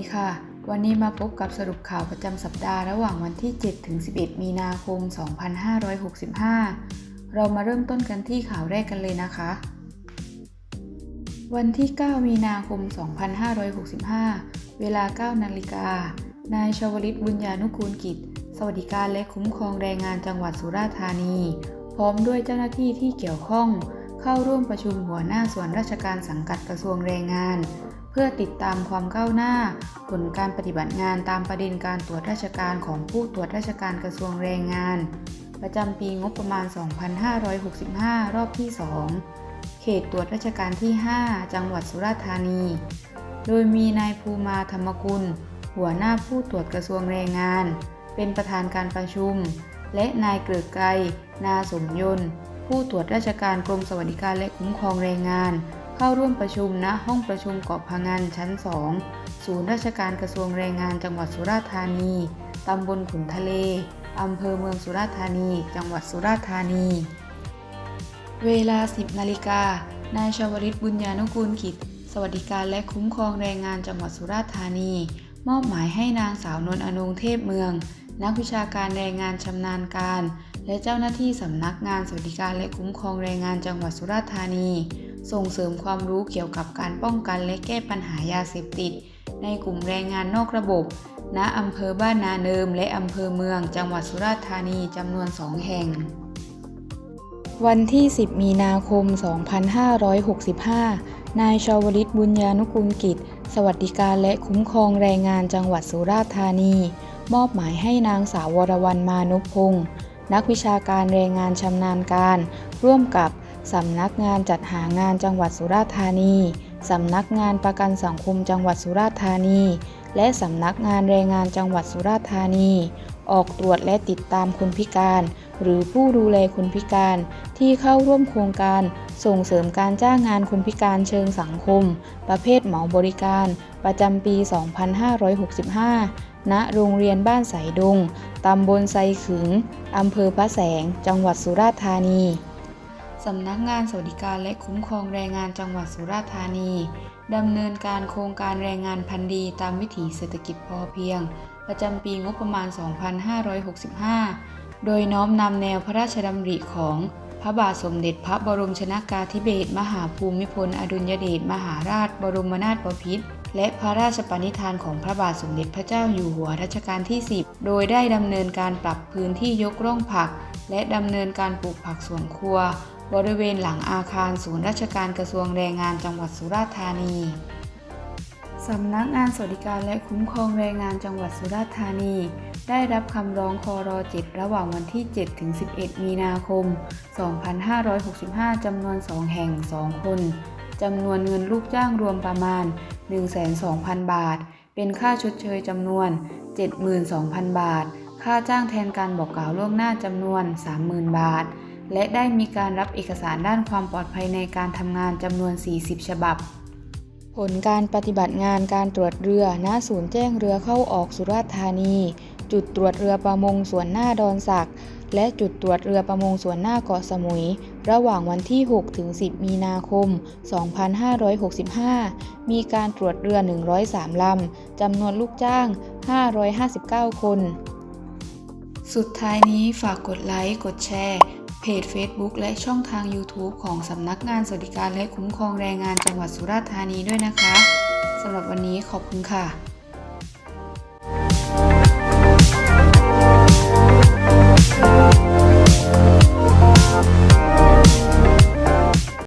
ดีค่ะ วันนี้มาพบกับสรุปข่าวประจำสัปดาห์ระหว่างวันที่ 7 ถึง 11 มีนาคม 2565 เรามาเริ่มต้นกันที่ข่าวแรกกันเลยนะคะ วันที่ 9 มีนาคม 2565 เวลา 9 นาฬิกา นายชวลิตบุญญานุกูลกิจ สวัสดิการและคุ้มครองแรงงานจังหวัดสุราษฎร์ธานี พร้อมด้วยเจ้าหน้าที่ที่เกี่ยวข้อง เข้าร่วมประชุมหัวหน้าส่วนราชการสังกัดกระทรวงแรงงาน เพื่อติดตามความก้าวหน้า ผลการปฏิบัติงานตามประเด็นการตรวจราชการของผู้ตรวจราชการกระทรวงแรงงาน ประจำปีงบประมาณ 2565 รอบที่ 2 เขตตรวจราชการที่ 5 จังหวัดสุราษฎร์ธานี โดยมีนายภูมาธรรมกุล หัวหน้าผู้ตรวจกระทรวงแรงงาน เป็นประธานการประชุม และนายเกลือไกรนาสมยนต์ ผู้ตรวจราชการกรมสวัสดิการและคุ้มครองแรงงาน เข้าร่วมประชุมณห้องประชุมเกาะพังงานชั้น 2 ศูนย์ราชการกระทรวงแรงงานจังหวัดสุราษฎร์ธานี ตำบลขุนทะเล อำเภอเมืองสุราษฎร์ธานี จังหวัดสุราษฎร์ธานี เวลา 10 นาฬิกา นายชวริตบุญญานุกูลกิจ สวัสดิการและคุ้มครองแรงงานจังหวัดสุราษฎร์ธานี มอบหมายให้นางสาวนวลอนงเทพเมือง นักวิชาการแรงงานชำนาญการ และเจ้าหน้าที่สำนักงานสวัสดิการและคุ้มครองแรงงานจังหวัดสุราษฎร์ธานี ส่งเสริมความรู้เกี่ยวกับการป้องกันและแก้ปัญหายาเสพติด ในกลุ่มแรงงานนอกระบบ ณอำเภอบ้านนาเนิม และอำเภอเมือง จังหวัดสุราษฎร์ธานีจำนวนสองแห่ง วันที่ 10 มีนาคม 2565 นายชาวลิตบุญญานุกูลกิจ สวัสดิการและคุ้มครองแรงงานจังหวัดสุราษฎร์ธานี มอบหมายให้นางสาววรวรรณมานุพงศ์ นักวิชาการแรงงานชำนาญการ ร่วมกับสำนักงานจัดหางานจังหวัดสุราษฎร์ธานีสำนักงานประกันสังคมจังหวัดสุราษฎร์ธานี และสำนักงานแรงงานจังหวัดสุราษฎร์ธานี ออกตรวจและติดตามคนพิการ หรือผู้ดูแลคนพิการ ที่เข้าร่วมโครงการส่งเสริมการจ้างงานคนพิการเชิงสังคม ประเภทเหมาบริการ ประจำปี 2565 ณ โรงเรียนบ้านสายดง ตำบลไซขึง อำเภอพระแสง จังหวัดสุราษฎร์ธานี สำนักงานสวัสดิการและคุ้มครองแรงงานจังหวัดสุราษฎร์ธานี ดำเนินการโครงการแรงงานพันธีตามวิถีเศรษฐกิจพอเพียง ประจำปีงบประมาณ 2565 โดยน้อมนำแนวพระราชดำริของพระบาทสมเด็จพระบรมชนากาธิเบศรมหาภูมิพล อดุลยเดชมหาราชบรมนาถบพิตร และพระราชปณิธานของพระบาทสมเด็จพระเจ้าอยู่หัวรัชกาลที่ 10 โดยได้ดำเนินการปรับพื้นที่ยกร่องผัก และดำเนินการปลูกผักสวนครัว บริเวณหลังอาคารศูนย์ราชการกระทรวงแรงงานจังหวัดสุราษฎร์ธานีสำนักงานสวัสดิการและคุ้มครองแรงงานจังหวัดสุราษฎร์ธานี ได้รับคำร้องคอร7ระหว่างวันที่ 7 ถึง 11 มีนาคม 2565 จำนวน 2 แห่ง 2 คน จำนวนเงินลูกจ้างรวมประมาณ 102,000 บาท เป็นค่าชดเชยจำนวน 72,000 บาท ค่าจ้างแทนการบอกกล่าวล่วงหน้าจำนวน 30,000 บาท และได้มีการรับเอกสารด้านความปลอดภัยในการทำงานจำนวน 40 ฉบับ ผลการปฏิบัติงานการตรวจเรือ ณ ศูนย์แจ้งเรือเข้าออกสุราษฎร์ธานี จุดตรวจเรือประมงส่วนหน้าดอนสัก และจุดตรวจเรือประมงส่วนหน้าเกาะสมุย ระหว่างวันที่ 6 ถึง 10 มีนาคม 2565 มีการตรวจเรือ 103 ลำ จำนวนลูกจ้าง 559 คน สุดท้ายนี้ฝากกดไลค์ กดแชร์ เพจ Facebook และช่องทาง YouTube ของสำนักงานสวัสดิการและคุ้มครองแรงงานจังหวัดสุราษฎร์ธานีด้วยนะคะ สำหรับวันนี้ขอบคุณค่ะ